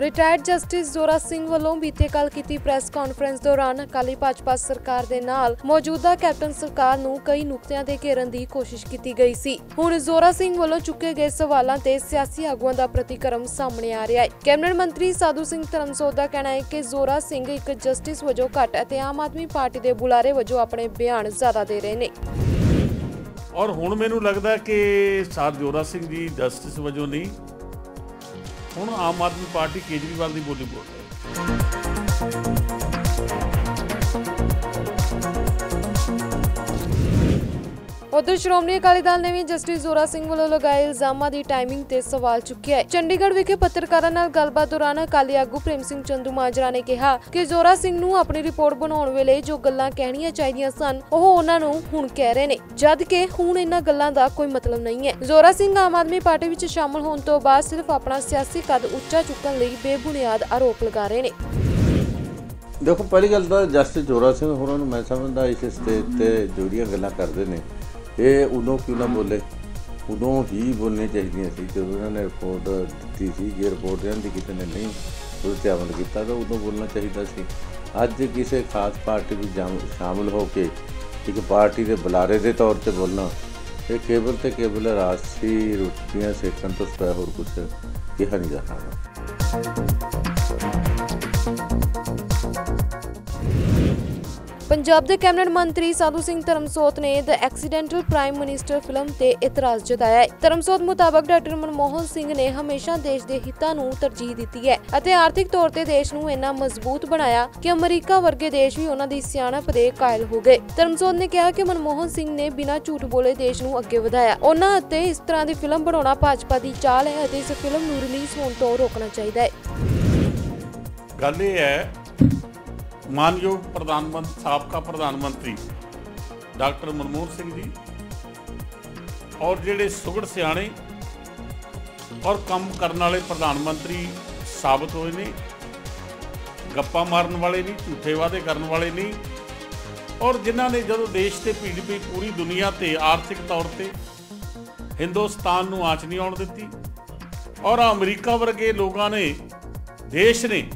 Retired justice Zora Singh ਵੱਲੋਂ ਬੀਤੇ ਕੱਲ ਕੀਤੀ ਪ੍ਰੈਸ ਕਾਨਫਰੰਸ ਦੌਰਾਨ ਅਕਾਲੀ ਭਾਜਪਾ ਸਰਕਾਰ ਦੇ ਨਾਲ ਮੌਜੂਦਾ ਕੈਪਟਨ ਸਰਕਾਰ ਨੂੰ ਕਈ ਨੁਕਤਿਆਂ ਤੇ ਘੇਰਨ ਦੀ ਕੋਸ਼ਿਸ਼ ਕੀਤੀ ਗਈ ਸੀ। ਹੁਣ ਜ਼ੋਰਾ ਸਿੰਘ ਵੱਲੋਂ ਚੁੱਕੇ ਗਏ ਸਵਾਲਾਂ ਤੇ ਸਿਆਸੀ ਆਗੂਆਂ ਦਾ ਪ੍ਰਤੀਕਰਮ ਸਾਹਮਣੇ ਆ ਰਿਹਾ ਹੈ। ਕੈਬਨਿਟ ਮੰਤਰੀ ਸਾਧੂ ਸਿੰਘ ਧਰਮਸੋਤ ਦਾ ਕਹਿਣਾ ਹੈ ਕਿ ਜ਼ੋਰਾ ਸਿੰਘ ਇੱਕ ਜਸਟਿਸ ਵਜੋਂ ਘੱਟ ਅਤੇ ਆਮ ਆਦਮੀ ਪਾਰਟੀ ਦੇ ਬੁਲਾਰੇ ਵਜੋਂ ਆਪਣੇ ਬਿਆਨ ਜ਼ਿਆਦਾ ਦੇ ਰਹੇ ਨੇ। ਔਰ ਹੁਣ ਮੈਨੂੰ ਲੱਗਦਾ ਕਿ ਸਾਧ ਜੋਰਾ ਸਿੰਘ ਜੀ ਜਸਟਿਸ ਵਜੋਂ ਨਹੀਂ ਹੁਣ ਆਮ ਆਦਮੀ ਪਾਰਟੀ ਕੇਜਰੀਵਾਲ ਦੀ ਬੋਲੀ ਬੋਲ ਰਹੀ ਹੈ ਉਧਰ ਸ਼੍ਰੋਮਣੀ ਅਕਾਲੀ ਦਲ ਨੇ ਵੀ ਜਸਟਿਸ ਜ਼ੋਰਾ ਸਿੰਘ ਵੱਲੋਂ ਲਗਾਏ ਇਲਜ਼ਾਮਾਂ ਦੀ ਟਾਈਮਿੰਗ ਤੇ ਸਵਾਲ ਚੁੱਕਿਆ ਹੈ। ਚੰਡੀਗੜ੍ਹ ਵਿਖੇ ਪੱਤਰਕਾਰਾਂ ਨਾਲ ਗੱਲਬਾਤ ਦੌਰਾਨ ਅਕਾਲੀ ਆਗੂ ਪ੍ਰੇਮ ਸਿੰਘ ਚੰਦੂ ਮਾਜਰਾ ਨੇ ਕਿਹਾ ਕਿ ਜ਼ੋਰਾ ਸਿੰਘ ਨੂੰ ਆਪਣੀ ਰਿਪੋਰਟ ਬਣਾਉਣ ਵੇਲੇ ਜੋ ਗੱਲਾਂ ਕਹਿਣੀਆਂ ਚਾਹੀਦੀਆਂ ਸਨ, ਉਹ ਉਹਨਾਂ ਨੂੰ ਹੁਣ ਕਹਿ ਰਹੇ ਨੇ। ਜਦ ਕਿ ਹੁਣ ਇਹਨਾਂ ਗੱਲਾਂ ਦਾ ਕੋਈ ਮਤਲਬ ਨਹੀਂ ਹੈ। ਜ਼ੋਰਾ ਸਿੰਘ ਆਮ ਆਦਮੀ ਪਾਰਟੀ ਵਿੱਚ ਸ਼ਾਮਲ ਹੋਣ ਤੋਂ ਬਾਅਦ ਸਿਰਫ ਆਪਣਾ ਸਿਆਸੀ ਕਦ ਉੱਚਾ ਚੁੱਕਣ ਲਈ ਬੇਬੁਨਿਆਦ ਆਰੋਪ ਲਗਾ ਰਹੇ ਨੇ। ਦੇਖੋ, ਪਹਿਲੀ ਗੱਲ ਤਾਂ ਜਸਟਿਸ ਜੋਰਾ ਸਿੰਘ ਹੋਰਾਂ ਨੂੰ ਮੈਂ ਸਮਝਦਾ, ਇਸ ਸਟੇਜ ਤੇ ਜਿਹੜੀਆਂ ਗੱਲਾਂ ਕਰਦੇ ਨੇ। ਇਹ ਉਦੋਂ ਕਿਉਂ ਨਾ ਬੋਲੇ? ਉਦੋਂ ਹੀ ਬੋਲਣੇ ਚਾਹੀਦੀਆਂ ਸੀ, ਜਦੋਂ ਇਹਨਾਂ ਨੇ ਰਿਪੋਰਟ ਦਿੱਤੀ ਸੀ ਜੇ ਰਿਪੋਰਟ ਇਹਨਾਂ ਦੀ ਕਿਸੇ ਨੇ ਨਹੀਂ ਉਹਦੇ ਤੇ ਅਮਲ ਕੀਤਾ, ਤਾਂ ਉਦੋਂ ਬੋਲਣਾ ਚਾਹੀਦਾ ਸੀ। ਅੱਜ ਕਿਸੇ ਖਾਸ ਪਾਰਟੀ ਵਿੱਚ ਜਾਮ- ਸ਼ਾਮਲ ਹੋ ਕੇ ਇੱਕ ਪਾਰਟੀ ਦੇ ਬੁਲਾਰੇ ਦੇ ਤੌਰ ਤੇ ਬੋਲਣਾ, ਇਹ ਕੇਵਲ ਤੇ ਕੇਵਲ ਰਾਸ਼ੀ ਰੁਚੀਆਂ ਸੇਕਣ ਤੋਂ ਸਿਵਾ ਹੋਰ ਕੁਝ ਕਿਹਾ ਨਹੀਂ ਜਾ ਸਕਦਾ। ਪੰਜਾਬ ਦੇ ਕੈਬਨਿਟ ਮੰਤਰੀ ਸਾਧੂ ਸਿੰਘ ਧਰਮਸੋਤ ਨੇ the accidental prime minister film ਤੇ ਇਤਰਾਜ਼ ਜਤਾਇਆ ਹੈ। ਧਰਮਸੋਤ ਮੁਤਾਬਕ ਡਾਕਟਰ ਮਨਮੋਹਨ ਸਿੰਘ ਨੇ ਹਮੇਸ਼ਾ ਦੇਸ਼ ਦੇ ਹਿੱਤਾਂ ਨੂੰ ਤਰਜੀਹ ਦਿੱਤੀ ਹੈ ਅਤੇ ਆਰਥਿਕ ਤੌਰ ਤੇ ਦੇਸ਼ ਨੂੰ ਇੰਨਾ ਮਜ਼ਬੂਤ ਬਣਾਇਆ ਕਿ ਅਮਰੀਕਾ ਵਰਗੇ ਦੇਸ਼ ਵੀ ਉਹਨਾਂ ਦੀ ਸਿਆਣਪ ਦੇ ਕਾਇਲ ਹੋ ਗਏ। ਧਰਮਸੋਤ ਨੇ ਕਿਹਾ ਕਿ ਮਨਮੋਹਨ ਸਿੰਘ ਨੇ ਬਿਨਾਂ ਝੂਠ ਬੋਲੇ ਦੇਸ਼ ਨੂੰ ਅੱਗੇ ਵਧਾਇਆ। ਉਹਨਾਂ ਅਤੇ ਇਸ ਤਰ੍ਹਾਂ ਦੀ ਫਿਲਮ ਬਣਾਉਣਾ ਭਾਜਪਾ ਦੀ ਚਾਲ ਹੈ ਅਤੇ ਇਸ ਫਿਲਮ ਨੂੰ ਰਿਲੀਜ਼ ਹੋਣ ਤੋਂ ਰੋਕਣਾ ਚਾਹੀਦਾ ਹੈ। ਗੱਲ ਇਹ ਹੈ ਮਾਨਯੋਗ ਪ੍ਰਧਾਨ ਮੰਤਰੀ, ਸਾਬਕਾ ਪ੍ਰਧਾਨ ਮੰਤਰੀ ਡਾਕਟਰ ਮਨਮੋਹਨ ਸਿੰਘ ਜੀ ਔਰ ਜਿਹੜੇ ਸੁਗੜ ਸਿਆਣੇ ਔਰ ਕੰਮ ਕਰਨ ਵਾਲੇ ਪ੍ਰਧਾਨ ਮੰਤਰੀ ਸਾਬਤ ਹੋਏ ਨੇ, ਗੱਪਾਂ ਮਾਰਨ ਵਾਲੇ ਨਹੀਂ, ਝੂਠੇ ਵਾਅਦੇ ਕਰਨ ਵਾਲੇ ਨਹੀਂ, ਔਰ ਜਿਨ੍ਹਾਂ ਨੇ ਜਦੋਂ ਦੇਸ਼ ਤੇ ਭੀੜ ਪਈ ਪੂਰੀ ਦੁਨੀਆ ਤੇ ਆਰਥਿਕ ਤੌਰ ਤੇ ਹਿੰਦੁਸਤਾਨ ਨੂੰ ਆਚ ਨਹੀਂ ਆਉਣ ਦਿੱਤੀ ਔਰ ਅਮਰੀਕਾ ਵਰਗੇ ਲੋਕਾਂ ਨੇ, ਦੇਸ਼ ਨੇ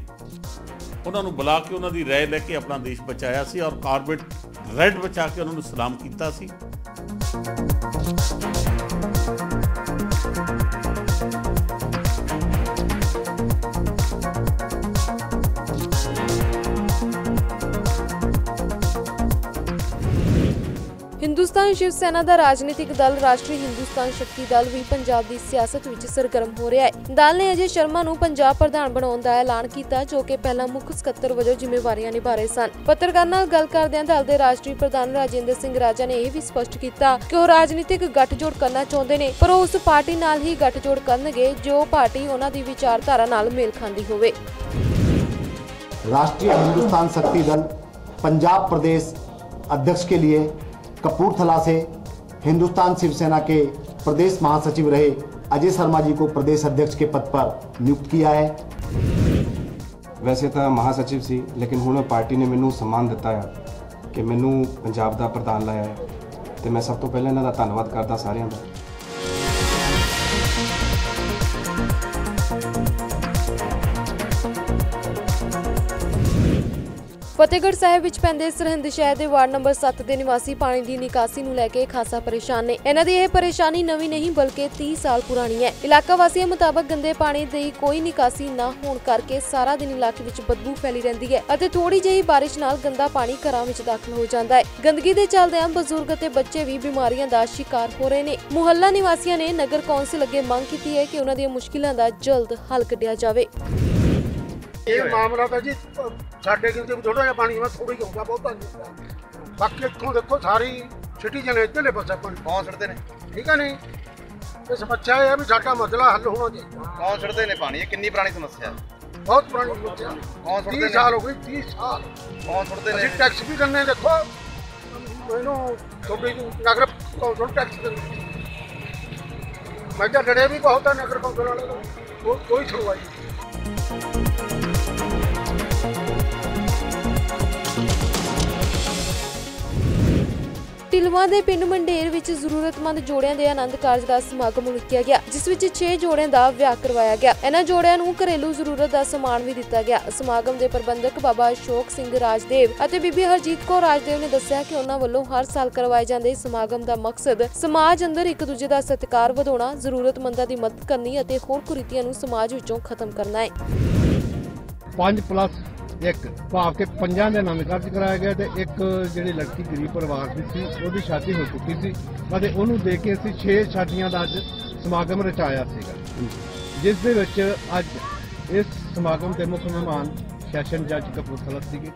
ਉਹਨਾਂ ਨੂੰ ਬੁਲਾ ਕੇ ਉਹਨਾਂ ਦੀ ਰਾਏ ਲੈ ਕੇ ਆਪਣਾ ਦੇਸ਼ ਬਚਾਇਆ ਸੀ ਔਰ ਕਾਰਬੇਟ ਰੈੱਡ ਬਚਾ ਕੇ ਉਹਨਾਂ ਨੂੰ ਸਲਾਮ ਕੀਤਾ ਸੀ। ਹਿੰਦੁਸਤਾਨ ਸ਼ਿਵ ਸੈਨਾ ਦਾ ਰਾਜਨੀਤਿਕ ਦਲ ਰਾਸ਼ਟਰੀ ਹਿੰਦੁਸਤਾਨ ਸ਼ਕਤੀ ਦਲ ਵੀ ਪੰਜਾਬ ਦੀ ਸਿਆਸਤ ਵਿੱਚ ਸਰਗਰਮ ਹੋ ਰਿਹਾ ਹੈ ਦਲ ਨੇ ਅਜੇ ਸ਼ਰਮਾ ਨੂੰ ਪੰਜਾਬ ਪ੍ਰਧਾਨ ਬਣਾਉਣ ਦਾ ਐਲਾਨ ਕੀਤਾ ਜੋ ਕਿ ਪਹਿਲਾਂ ਮੁੱਖ ਸਕੱਤਰ ਵਜੋਂ ਜ਼ਿੰਮੇਵਾਰੀਆਂ ਨਿਭਾ ਰਹੇ ਸਨ ਪੱਤਰਕਾਰਾਂ ਨਾਲ ਗੱਲ ਕਰਦਿਆਂ ਦਲ ਦੇ ਰਾਸ਼ਟਰੀ ਪ੍ਰਧਾਨ ਰਾਜਿੰਦਰ ਸਿੰਘ ਰਾਜਾ ਨੇ ਇਹ ਵੀ ਸਪਸ਼ਟ ਕੀਤਾ ਕਿ ਉਹ ਰਾਜਨੀਤਿਕ ਗੱਠਜੋੜ ਕਰਨਾ ਚਾਹੁੰਦੇ ਨੇ ਪਰ ਉਹ ਉਸ ਪਾਰਟੀ ਨਾਲ ਹੀ ਗੱਠਜੋੜ ਕਰਨਗੇ ਜੋ ਪਾਰਟੀ ਉਹਨਾਂ ਦੀ ਵਿਚਾਰਧਾਰਾ ਨਾਲ ਮੇਲ ਖਾਂਦੀ ਹੋਵੇ राष्ट्रीय हिंदुस्तान शक्ति दल पंजाब प्रदेश अध्यक्ष के लिए कपूरथला से हिंदुस्तान शिवसेना के प्रदेश महासचिव रहे अजय शर्मा जी को प्रदेश अध्यक्ष के पद पर नियुक्त किया है ਵੈਸੇ ਤਾਂ ਮਹਾਸਚਿਵ ਸੀ ਲੇਕਿਨ ਹੁਣ ਪਾਰਟੀ ਨੇ ਮੈਨੂੰ ਸਨਮਾਨ ਦਿੱਤਾ ਹੈ ਕਿ ਮੈਨੂੰ ਪੰਜਾਬ ਦਾ ਪ੍ਰਧਾਨ ਲਾਇਆ ਹੈ ਤੇ ਮੈਂ ਸਭ ਤੋਂ ਪਹਿਲਾਂ ਇਹਨਾਂ ਦਾ ਧੰਨਵਾਦ ਕਰਦਾ ਸਾਰਿਆਂ ਦਾ ਫਤਿਹਗੜ੍ਹ ਸਾਹਿਬ ਵਿੱਚ ਪੈਂਦੇ ਸਰਹਿੰਦ ਸ਼ਹਿਰ ਦੇ ਵਾਰਡ ਨੰਬਰ 7 ਦੇ ਨਿਵਾਸੀ ਪਾਣੀ ਦੀ ਨਿਕਾਸੀ ਨੂੰ ਲੈ ਕੇ ਖਾਸਾ ਪਰੇਸ਼ਾਨ ਨੇ। ਇਹਨਾਂ ਦੀ ਇਹ ਪਰੇਸ਼ਾਨੀ ਨਵੀਂ ਨਹੀਂ, ਬਲਕਿ 30 ਸਾਲ ਪੁਰਾਣੀ ਹੈ। ਇਲਾਕਾ ਵਾਸੀਆਂ ਮੁਤਾਬਕ ਗੰਦੇ ਪਾਣੀ ਦੀ ਕੋਈ ਨਿਕਾਸੀ ਨਾ ਹੋਣ ਕਰਕੇ ਸਾਰਾ ਦਿਨ ਇਲਾਕੇ ਵਿੱਚ ਬਦਬੂ ਫੈਲੀ ਰਹਿੰਦੀ ਹੈ ਅਤੇ ਥੋੜੀ ਜਿਹੀ ਬਾਰਿਸ਼ ਨਾਲ ਗੰਦਾ ਪਾਣੀ ਘਰਾਂ ਵਿੱਚ ਦਾਖਲ ਹੋ ਜਾਂਦਾ ਹੈ। ਗੰਦਗੀ ਦੇ ਚੱਲਦਿਆਂ ਬਜ਼ੁਰਗ ਅਤੇ ਬੱਚੇ ਵੀ ਬਿਮਾਰੀਆਂ ਦਾ ਸ਼ਿਕਾਰ ਹੋ ਰਹੇ ਨੇ। ਮੁਹੱਲਾ ਨਿਵਾਸੀਆਂ ਨੇ ਨਗਰ ਕੌਂਸਲ ਅੱਗੇ ਮੰਗ ਕੀਤੀ ਹੈ ਕਿ ਉਹਨਾਂ ਦੀਆਂ ਮੁਸ਼ਕਿਲਾਂ ਦਾ ਜਲਦ ਹੱਲ ਕੱਢਿਆ ਜਾਵੇ। ਇਹ ਮਾਮਲਾ ਤਾਂ ਜੀ ਸਾਡੇ ਕਿੰਨੇ ਥੋੜਾ ਜਿਹਾ ਪਾਣੀ ਮੈਂ ਥੋੜੀ ਹੋਊਗਾ ਬਹੁਤਾ ਨਹੀਂ। ਬਾਕੀ ਇੱਥੋਂ ਦੇਖੋ ਸਾਰੀ ਸਿਟੀਜ਼ਨ ਇੱਧਰਲੇ ਪਾਸੇ ਪਾਣੀ ਕੌਣ ਛੱਡਦੇ ਨੇ? ਠੀਕ ਹੈ ਨਹੀਂ ਇਹ ਸਮੱਸਿਆ ਇਹ ਹੈ ਵੀ ਸਾਡਾ ਮਸਲਾ ਹੱਲ ਹੋਣਾ ਚਾਹੀਦਾ। ਕੌਣ ਛੱਡਦੇ ਨੇ ਪਾਣੀ? ਇਹ ਕਿੰਨੀ ਪੁਰਾਣੀ ਸਮੱਸਿਆ ਹੈ? ਬਹੁਤ ਪੁਰਾਣੀ ਸਮੱਸਿਆ। ਕੌਣ 30 ਨੇ? ਸਾਲ ਹੋ ਗਏ 30 ਸਾਲ। ਕੌਣ ਛੱਡਦੇ ਨੇ? ਅਸੀਂ ਟੈਕਸ ਵੀ ਦਿੰਦੇ ਦੇਖੋ। ਇਹਨੂੰ ਤੁਹਾਡੀ ਨਗਰ ਕੌਂਸਲ ਟੈਕਸ ਦਿੰਦੇ। ਮੈਂ ਤਾਂ ਡਰੇ ਵੀ ਬਹੁਤ ਹੈ ਨਗਰ ਕੌਂਸਲ ਵਾਲੇ ਕੋਈ ਸੁਣਵਾਈ ਨਹੀਂ। ਢਿਲਵਾਂ ਦੇ ਪਿੰਡ ਮੰਡੇਰ ਵਿੱਚ ਜ਼ਰੂਰਤਮੰਦ ਜੋੜਿਆਂ ਦੇ ਆਨੰਦ ਕਾਰਜ ਦਾ ਸਮਾਗਮ ਉਲੀਕਿਆ ਗਿਆ, ਜਿਸ ਵਿੱਚ 6 ਜੋੜਿਆਂ ਦਾ ਵਿਆਹ ਕਰਵਾਇਆ ਗਿਆ। ਇਹਨਾਂ ਜੋੜਿਆਂ ਨੂੰ ਘਰੇਲੂ ਜ਼ਰੂਰਤ ਦਾ ਸਮਾਨ ਵੀ ਦਿੱਤਾ ਗਿਆ। ਸਮਾਗਮ ਦੇ ਪ੍ਰਬੰਧਕ ਬਾਬਾ ਅਸ਼ੋਕ ਸਿੰਘ ਰਾਜਦੇਵ ਅਤੇ ਬੀਬੀ ਹਰਜੀਤ ਕੌਰ ਰਾਜਦੇਵ ਨੇ ਦੱਸਿਆ ਕਿ ਉਹਨਾਂ ਵੱਲੋਂ ਹਰ ਸਾਲ ਕਰਵਾਏ ਜਾਂਦੇ ਇਸ ਸਮਾਗਮ ਦਾ ਮਕਸਦ ਸਮਾਜ ਅੰਦਰ ਇੱਕ ਦੂਜੇ ਦਾ ਸਤਿਕਾਰ ਵਧਾਉਣਾ, ਜ਼ਰੂਰਤਮੰਦਾਂ ਦੀ ਮਦਦ ਕਰਨੀ ਅਤੇ ਹੋਰ ਕੁਰੀਤੀਆਂ ਨੂੰ ਸਮਾਜ ਵਿੱਚੋਂ ਖਤਮ ਕਰਨਾ ਹੈ। 5 ਪਲੱਸ 1 ਭਾਵ ਕਿ ਪੰਜਾਂ ਦੇ ਆਨੰਦ ਕਾਰਜ ਕਰਾਇਆ ਗਿਆ ਤੇ ਇੱਕ ਜਿਹੜੀ ਲੜਕੀ ਗਰੀਬ ਪਰਿਵਾਰ ਦੀ ਸੀ, ਉਹਦੀ ਸ਼ਾਦੀ ਹੋ ਚੁੱਕੀ ਸੀ ਅਤੇ ਉਹਨੂੰ ਦੇ ਕੇ ਅਸੀਂ 6 ਸ਼ਾਦੀਆਂ ਦਾ ਅੱਜ ਸਮਾਗਮ ਰਚਾਇਆ ਸੀਗਾ। ਜਿਸ ਦੇ ਵਿੱਚ ਅੱਜ ਇਸ ਸਮਾਗਮ ਦੇ ਮੁੱਖ ਮਹਿਮਾਨ ਸੈਸ਼ਨ ਜੱਜ ਕਪੂਰਥਲਾ ਸੀਗੇ।